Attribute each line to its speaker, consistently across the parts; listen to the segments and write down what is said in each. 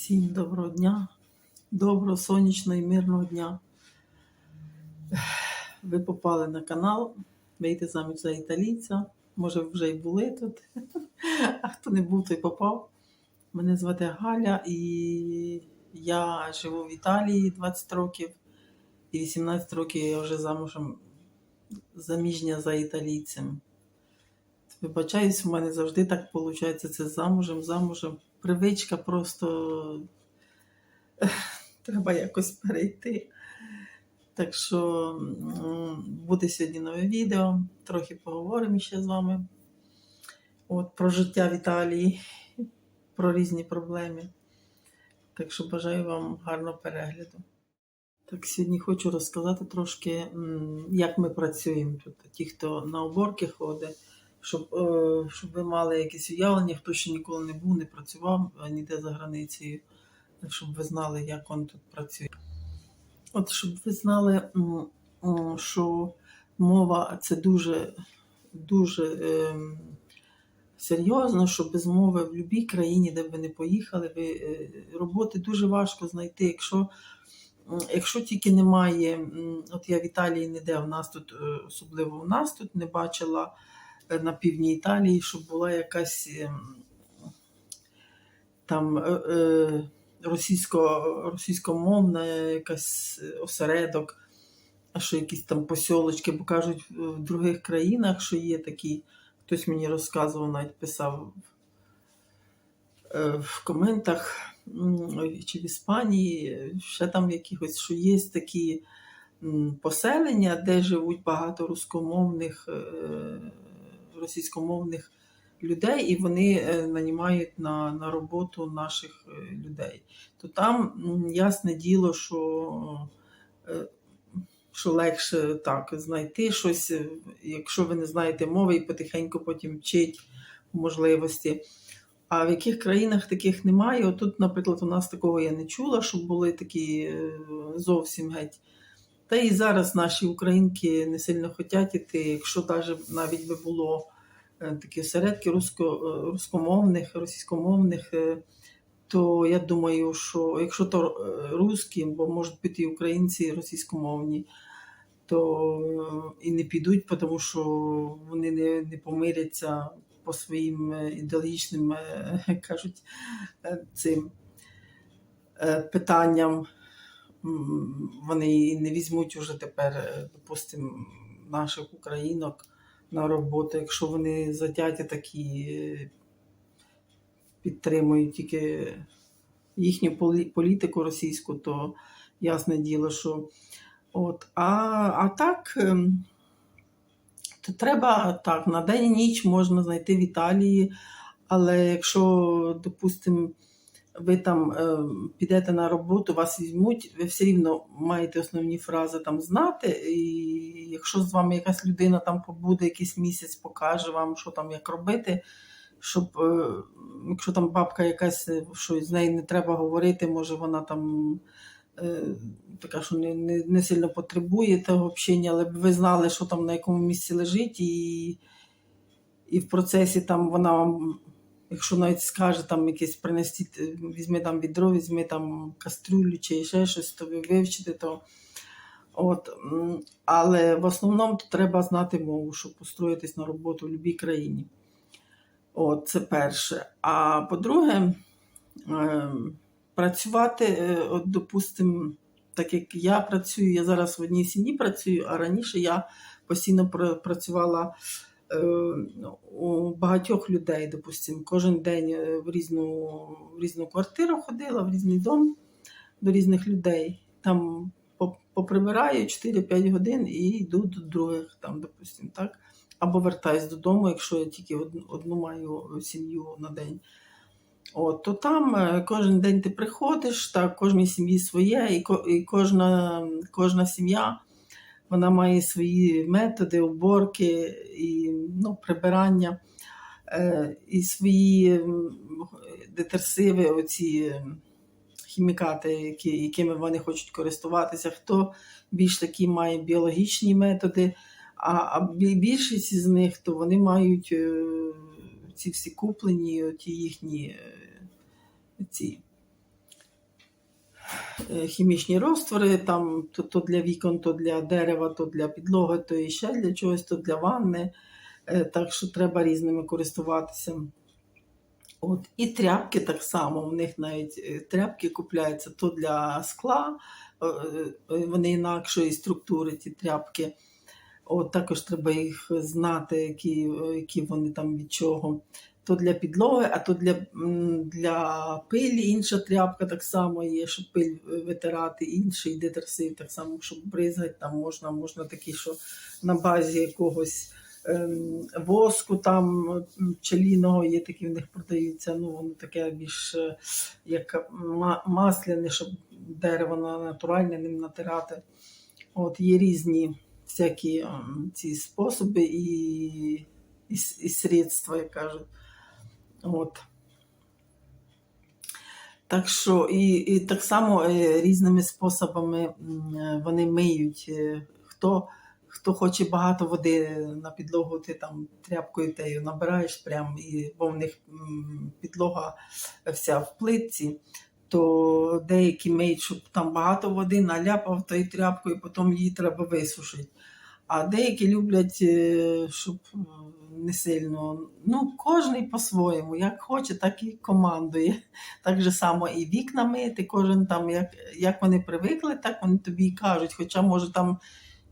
Speaker 1: Всім доброго дня, доброго, сонячного і мирного дня. Ви попали на канал, вийти заміж за італійця. Може, вже й були тут. А хто не був, той попав. Мене звати Галя, і я живу в Італії 20 років, і 18 років я вже замужем заміжня за італійцем. Вибачаюсь, у мене завжди так виходить. Це замужем, замужем. Привичка просто треба якось перейти. Так що буде сьогодні нове відео. Трохи поговоримо ще з вами. От, про життя в Італії, про різні проблеми. Так що бажаю вам гарного перегляду. Так, сьогодні хочу розказати трошки, як ми працюємо тут. Ті, хто на уборки ходить, щоб, е, щоб ви мали якесь уявлення, хто ще ніколи не був, не працював е, ніде за границею, щоб ви знали, як він тут працює. От щоб ви знали, що мова це дуже, дуже ем, серйозно, що без мови в будь-якій країні, де б ви не поїхали, ви, е, роботи дуже важко знайти. Якщо, якщо тільки немає, от я в Італії ніде в нас тут, особливо у нас тут не бачила на півдні Італії, щоб була якась ем, там е, е, російсько, російськомовна якась осередок, а що якісь там посьолочки, бо кажуть, в других країнах, що є такі, хтось мені розказував, навіть писав е, в коментах, чи в Іспанії, ще там якихось, що є такі поселення, де живуть багато рускомовних, російськомовних людей, і вони е, нанімають на, на роботу наших е, людей. То там ясне діло, що, е, що легше так знайти щось, якщо ви не знаєте мови, і потихеньку потім вчить можливості. А в яких країнах таких немає? Отут, наприклад, у нас такого я не чула, щоб були такі зовсім геть. Та і зараз наші українки не сильно хочуть іти, якщо навіть, навіть би було такі осередки русско, е, руськомовних, російськомовних, е, то я думаю, що якщо то е, русські, бо можуть бути і українці, російськомовні, то е, і не підуть, тому що вони не, не помиряться по своїм е, ідеологічним, е, кажуть, е, цим е, питанням. Вони не візьмуть уже тепер, е, допустимо, наших українок на роботу, якщо вони затяті такі е, підтримують тільки їхню політику російську, то ясне діло, що от. А, а так, ем, то треба так, на день і ніч можна знайти в Італії, але якщо, допустимо, ви там е, підете на роботу, вас візьмуть, ви все рівно маєте основні фрази там знати. І якщо з вами якась людина там побуде якийсь місяць, покаже вам, що там як робити, щоб е, якщо там бабка якась, е, що з нею не треба говорити, може вона там. е, Така, що не, не, не сильно потребує того общення, але б ви знали, що там на якому місці лежить, і, і в процесі там вона вам Якщо навіть скаже там якесь принести, візьми там відро, візьми там кастрюлю чи ще щось, то ви вивчите то. От, але в основному то треба знати мову, щоб устроїтись на роботу в будь-якій країні. От, це перше. А по-друге, е, працювати, е, от, допустимо, так як я працюю, я зараз в одній сім'ї працюю, а раніше я постійно працювала е, у багатьох людей, допустимо, кожен день е, в різну, в різну квартиру ходила, в різний дом до різних людей. Там поприбираю 4-5 годин і йду до других, там, допустимо, так. Або вертаюсь додому, якщо я тільки одну, маю сім'ю на день. От, то там е, кожен день ти приходиш, так, кожній сім'ї своє, і кожна, кожна сім'я вона має свої методи, уборки і ну, прибирання, е, і свої детерсиви, оці хімікати, які, якими вони хочуть користуватися. Хто більш такі має біологічні методи, а, а більшість з них то вони мають е, ці всі куплені, ті їхні е, ці хімічні розтвори, там то, то для вікон, то для дерева, то для підлоги, то і ще для чогось, то для ванни. Е, Так що треба різними користуватися. От. І тряпки так само. У них навіть е, тряпки купляються то для скла, е, е, вони інакшої структури, ті тряпки. От, також треба їх знати, які, е, які вони там від чого. То для підлоги, а то для, для пилі інша тряпка так само є, щоб пиль витирати, інший детерсив, так само, щоб бризгати, там можна, можна такі, що на базі якогось ем, воску там пчеліного є такі в них продаються. Ну, воно таке більш е, як масляне, щоб дерево натуральне ним натирати. От є різні всякі ці способи і, і, і средства, як кажуть. От. Так що і, і так само е, різними способами е, вони миють. Е, Хто, хто хоче багато води на підлогу, ти там тряпкою тею набираєш прям, і, бо в них підлога вся в плитці, то деякі миють, щоб там багато води наляпав тою тряпкою, потім її треба висушити. А деякі люблять, щоб не сильно. Ну, кожен по-своєму, як хоче, так і командує. Так же само і вікна мити, кожен там, як, як вони привикли, так вони тобі і кажуть. Хоча, може, там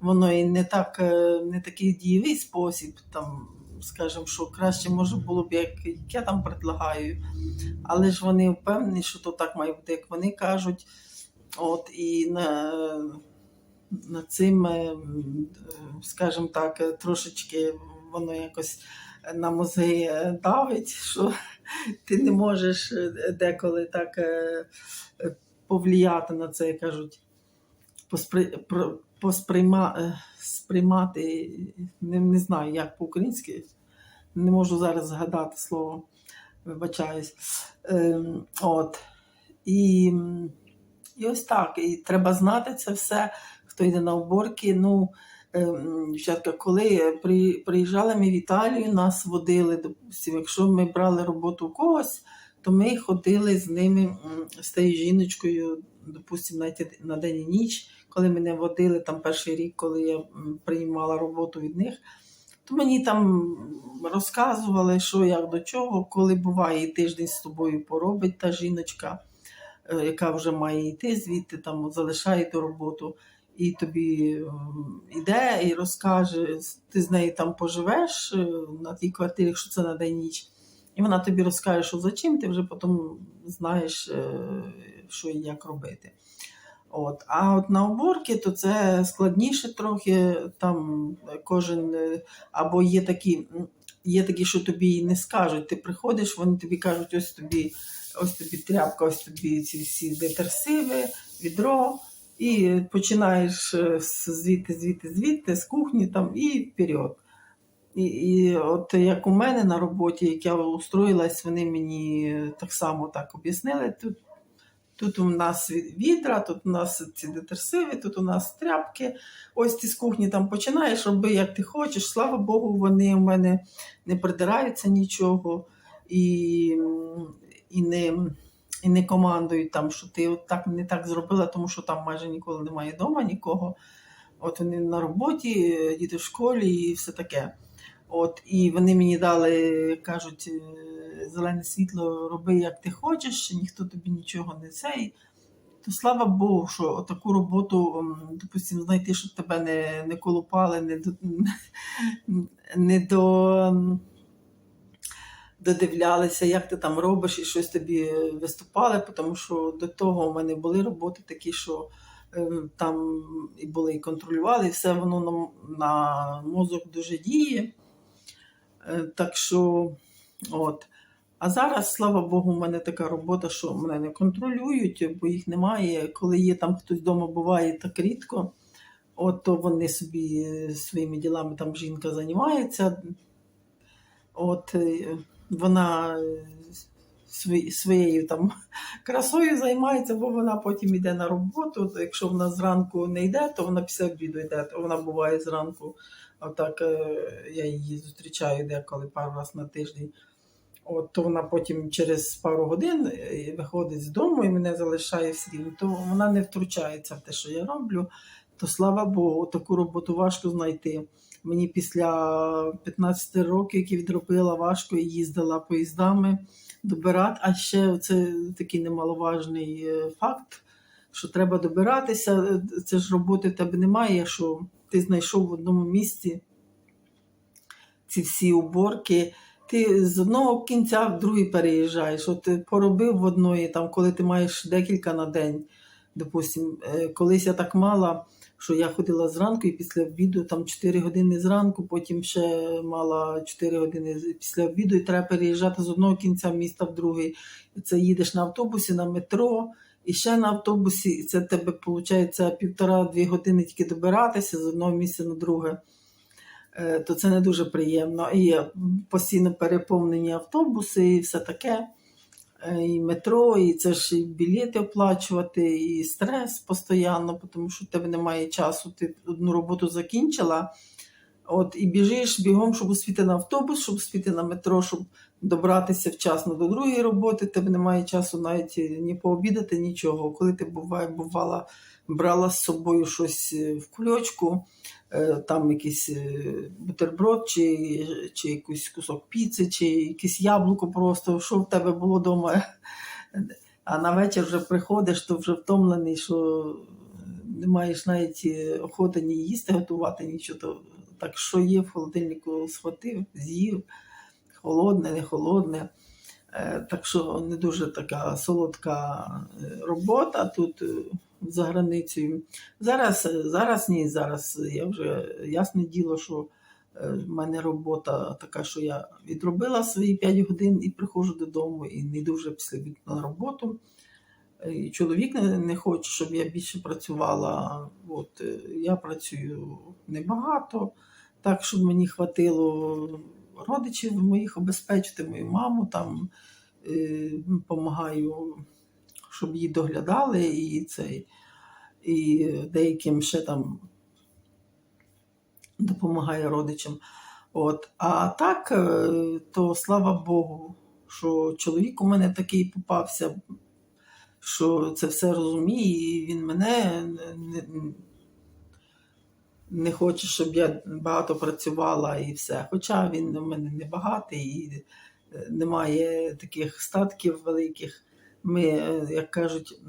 Speaker 1: воно і не так, е, не такий дієвий спосіб, там, скажімо, що краще може було б, як, я там предлагаю. Але ж вони впевнені, що то так має бути, як вони кажуть. От, і на, над цим, е, е, скажімо так, трошечки воно якось на мозги е, давить, що ти не можеш е, деколи так е, е, повлияти на це, як кажуть, поспри, посприйма, е, сприймати, не, не знаю, як по-українськи, не можу зараз згадати слово, вибачаюсь. Ем, от. І, і ось так. І треба знати це все, хто йде на уборки. Ну, дівчатка, коли при, приїжджали ми в Італію, нас водили, допустим, якщо ми брали роботу у когось, то ми ходили з ними, з тією жіночкою, допустим, навіть на день і ніч, коли мене водили там перший рік, коли я приймала роботу від них. То мені там розказували, що як до чого, коли буває і тиждень з тобою поробить та жіночка, е, яка вже має йти звідти, там залишає ту роботу, і тобі ем, іде і розкаже, ти з нею там поживеш е, на тій квартирі, якщо це на день ніч. І вона тобі розкаже, що за чим, ти вже потім знаєш, е, що і як робити. От. А от на уборки, то це складніше трохи. Там кожен е, або є такі, є такі, що тобі не скажуть. Ти приходиш, вони тобі кажуть, ось тобі, ось тобі тряпка, ось тобі ці всі детерсиви, відро. І починаєш е, звідти, звідти, звідти, з кухні там і вперед. І, і от як у мене на роботі, як я устроїлась, вони мені так само так об'яснили. Тут, тут у нас відра, тут у нас ці детерсиви, тут у нас тряпки. Ось ти з кухні там починаєш, роби, як ти хочеш. Слава Богу, вони у мене не придираються нічого і, і, не, і не командують там, що ти от так не так зробила, тому що там майже ніколи немає вдома нікого. От вони на роботі, діти в школі і все таке. От, і вони мені дали, кажуть, е, зелене світло, роби як ти хочеш, ніхто тобі нічого не цей. То слава Богу, що таку роботу, допустимо, знайти, щоб тебе не, не колупали, не до, не до, додивлялися, як ти там робиш, і щось тобі виступали, тому що до того у мене були роботи такі, що е, там і були і контролювали, і все воно на, на мозок дуже діє. Е, Так що, от. А зараз, слава Богу, у мене така робота, що мене не контролюють, бо їх немає. Коли є там хтось вдома буває так рідко, от то вони собі своїми ділами там жінка займається. От е, вона е, своєю там красою займається, бо вона потім йде на роботу. Якщо вона зранку не йде, то вона після обіду йде. То вона буває зранку. Отак е, я її зустрічаю деколи пару разів на тиждень. От, то вона потім через пару годин е, виходить з дому і мене залишає все рівно. То вона не втручається в те, що я роблю. То слава Богу, таку роботу важко знайти. Мені після 15 років, які відробила, важко і їздила поїздами добирати. А ще це такий немаловажний е, факт, що треба добиратися. Це ж роботи тебе немає, що ти знайшов в одному місці ці всі уборки. Ти з одного кінця в другий переїжджаєш. От поробив в одної, там, коли ти маєш декілька на день. Допустим, е, колись я так мала, що я ходила зранку і після обіду там 4 години зранку, потім ще мала 4 години після обіду, і треба переїжджати з одного кінця міста в другий. Це їдеш на автобусі, на метро, і ще на автобусі, і це тебе виходить півтора-дві години тільки добиратися з одного місця на друге. Е, То це не дуже приємно. І постійно переповнені автобуси, і все таке. Е, І метро, і це ж і білети оплачувати, і стрес постійно, тому що в тебе немає часу. Ти одну роботу закінчила. От і біжиш бігом, щоб успіти на автобус, щоб успіти на метро, щоб добратися вчасно до другої роботи. Тебе немає часу навіть ні пообідати, нічого. Коли ти буває, бувала, брала з собою щось е, в кульочку, е, там якийсь е, бутерброд, чи, чи якийсь кусок піци, чи якесь яблуко просто, що в тебе було вдома. А на вечір вже приходиш, то вже втомлений, що не маєш навіть е, охоти ні їсти, готувати, нічого. То, так що є в холодильнику, схватив, з'їв, холодне, не холодне. Е, Так що не дуже така солодка е, робота тут е, за границею. Зараз, е, зараз ні, зараз я вже ясне діло, що е, в мене робота така, що я відробила свої 5 годин і приходжу додому, і не дуже після на роботу. Е, І чоловік не, хоче, щоб я більше працювала. От, е, я працюю небагато, так, щоб мені хватило родичів моїх обезпечити, мою маму там допомагаю, щоб її доглядали, і цей, і деяким ще там допомагає родичам. От. А так, е, то слава Богу, що чоловік у мене такий попався, що це все розуміє, і він мене не, не хоче, щоб я багато працювала і все. Хоча він у мене не багатий і е, немає таких статків великих. Ми, е, як кажуть,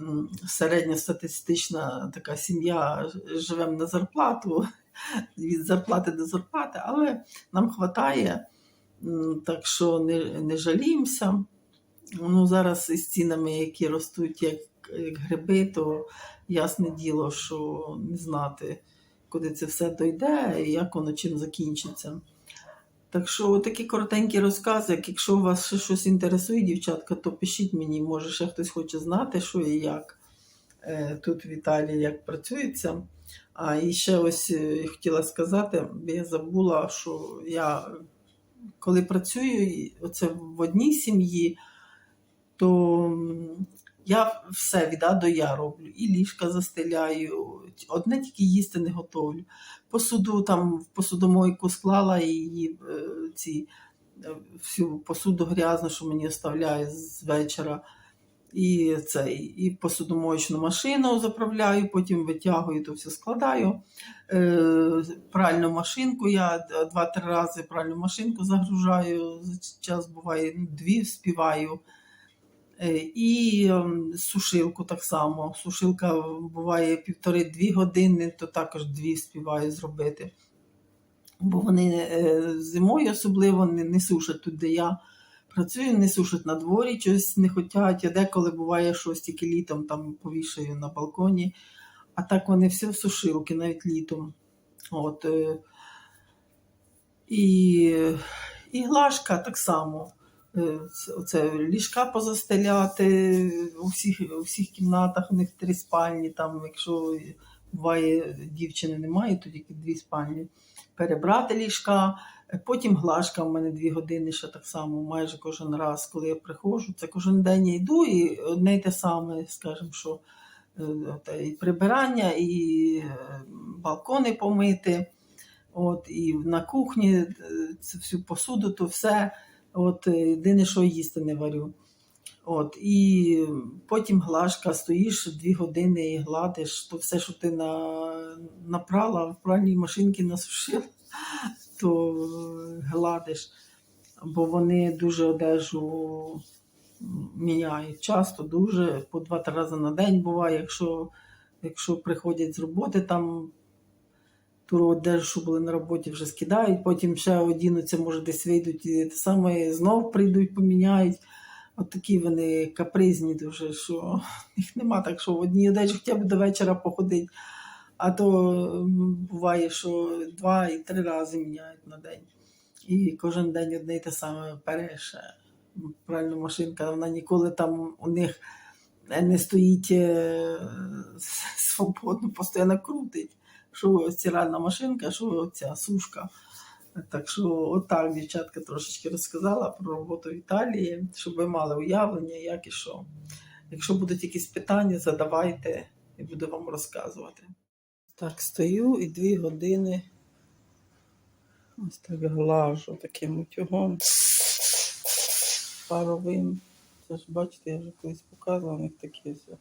Speaker 1: середньостатистична така сім'я живемо на зарплату від зарплати до зарплати, але нам вистачає, так що не, не жаліємося. Ну, зараз із цінами, які ростуть як, як гриби, то ясне діло, що не знати, куди це все дойде і як воно чим закінчиться. Так що такі коротенькі розкази, як якщо вас ще щось інтересує, дівчатка, то пишіть мені, може ще хтось хоче знати, що і як е, тут в Італії, як працюється. А і ще ось е, хотіла сказати, я забула, що я коли працюю оце в одній сім'ї, то я все від А до Я роблю. І ліжка застеляю, одне тільки їсти не готовлю. Посуду там в посудомойку склала і е, ці е, всю посуду грязну, що мені оставляє з вечора. І цей, і посудомоєчну машину заправляю, потім витягую, то все складаю. Е, пральну машинку я два-три рази пральну машинку загружаю. За час буває дві співаю. Е, І ем, сушилку так само. Сушилка буває півтори-дві години, то також дві співаю зробити. Бо вони е, зимою особливо не, не сушать тут, де я працюю, не сушать на дворі, щось не хочуть. А деколи буває щось тільки літом там повішаю на балконі. А так вони все в сушилки, навіть літом. От, е, і, і глажка так само. Е, це- Оце ліжка позастеляти у всіх, у всіх кімнатах, у них три спальні, там, якщо буває дівчини немає, то тільки дві спальні. Перебрати ліжка, Е, потім глажка в мене дві години ще так само, майже кожен раз, коли я приходжу. Це кожен день я йду і одне й те саме, скажімо, що е, і прибирання, і балкони помити. От, і на кухні всю посуду, то все От, е, єдине, що їсти не варю. От, і потім глажка, стоїш дві години і гладиш, то все, що ти на, напрала, в пральній машинці насушила, то е, гладиш. Бо вони дуже одежу міняють. Часто дуже, по два-три рази на день буває, якщо, якщо приходять з роботи, там ту одежу, що були на роботі, вже скидають, потім ще одінуться, може, десь вийдуть і те саме знов прийдуть, поміняють. От такі вони капризні дуже, що їх нема так, що в одній одежі хоча б до вечора походить. А то буває, що два і три рази міняють на день. І кожен день одне й те саме переше. Правильно, машинка, вона ніколи там у них не стоїть е, свободно, постійно крутить. Що стиральна машинка, що ця сушка. Так що, отак дівчатка трошечки розказала про роботу в Італії, щоб ви мали уявлення, як і що. Якщо будуть якісь питання, задавайте і буду вам розказувати. Так, стою і дві години ось так глажу таким утюгом паровим. Це ж бачите, я вже колись показувала, них таке все.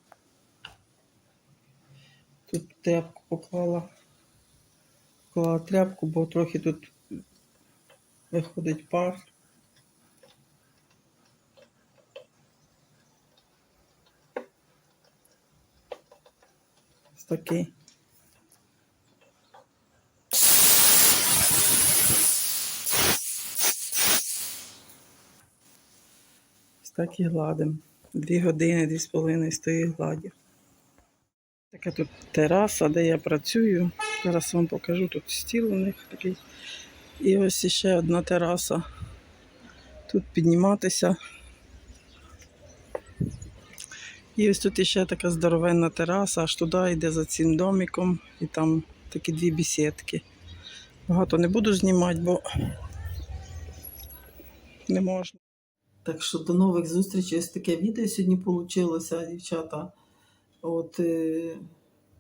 Speaker 1: Тут тряпку поклала. Поклала тряпку, бо трохи тут виходить пар. Ось такий. Так і гладим. Дві години, дві з половиною стоїть гладів. Така тут тераса, де я працюю. Зараз вам покажу тут стіл у них такий. І ось іще одна тераса. Тут підніматися. І ось тут іще така здоровенна тераса, аж туди йде за цим домиком, і там такі дві бесідки. Багато не буду знімати, бо не можна. Так що до нових зустрічей. Ось таке відео сьогодні вийшло, дівчата. От, е,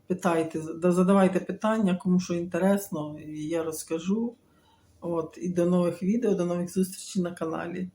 Speaker 1: питайте, задавайте питання, кому що інтересно, і я розкажу. От, і до нових відео, до нових зустрічей на каналі.